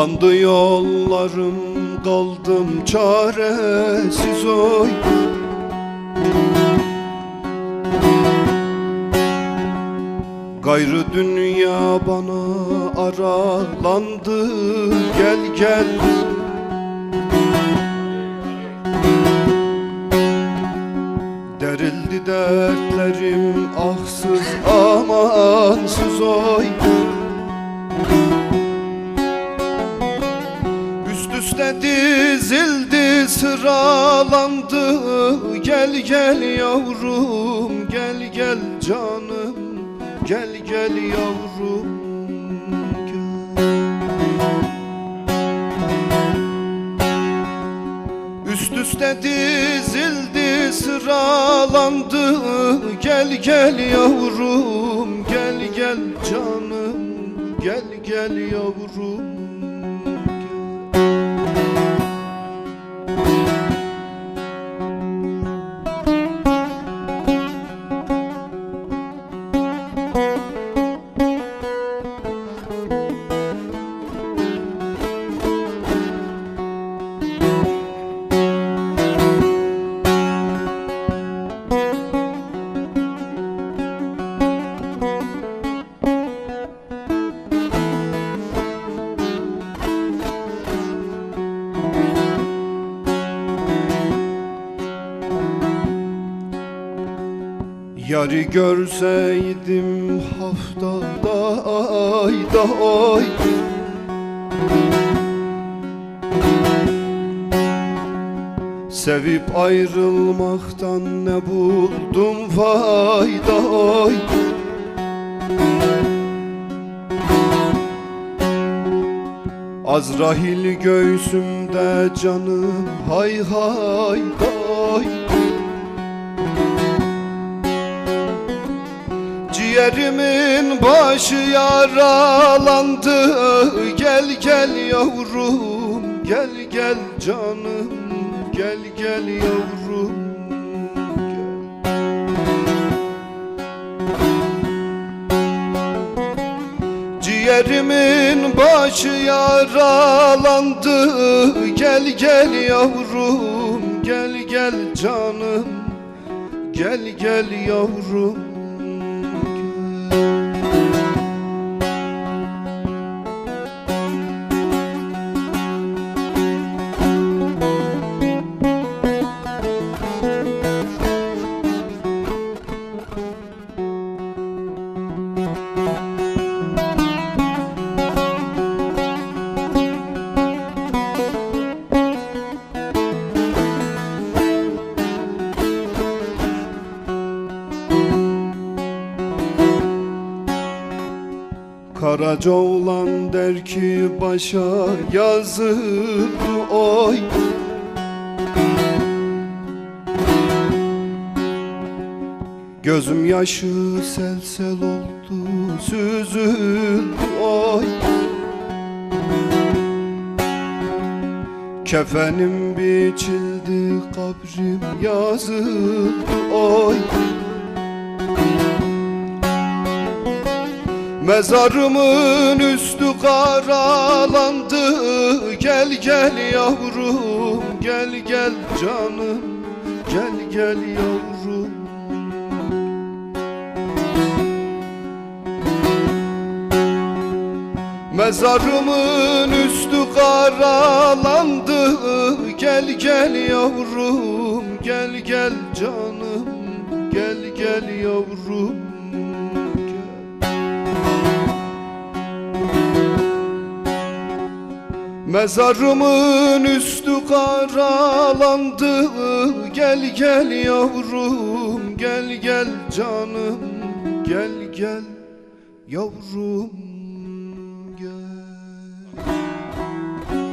Bağlandı yollarım kaldım çaresiz oy. Gayrı dünya bana aralandı gel gel. Derildi dertlerim ahsız amansız oy üste dizildi sıralandı. Gel gel yavrum gel gel canım. Gel gel yavrum. Üst üste dizildi sıralandı. Gel gel yavrum gel gel canım. Gel gel yavrum Yarı görseydim haftada ayda oy Sevip ayrılmaktan ne buldum fayda oy Azrail göğsümde canım hay hay day Ciğerimin başı yaralandı. Gel gel yavrum Gel gel canım Gel gel yavrum. Ciğerimin başı yaralandı. Gel gel yavrum Gel gel canım Gel gel yavrum Karaca oğlan der ki başa yazıldı oy. Gözüm yaşı sel sel oldu süzüldü oy. Kefenim biçildi kabrim yazıldı oy Mezarımın üstü karalandı. Gel gel yavrum Gel gel canım Gel gel yavrum. Mezarımın üstü karalandı. Gel gel yavrum Gel gel canım Gel gel yavrum Mezarımın üstü karalandı. Gel gel yavrum Gel gel canım. Gel gel yavrum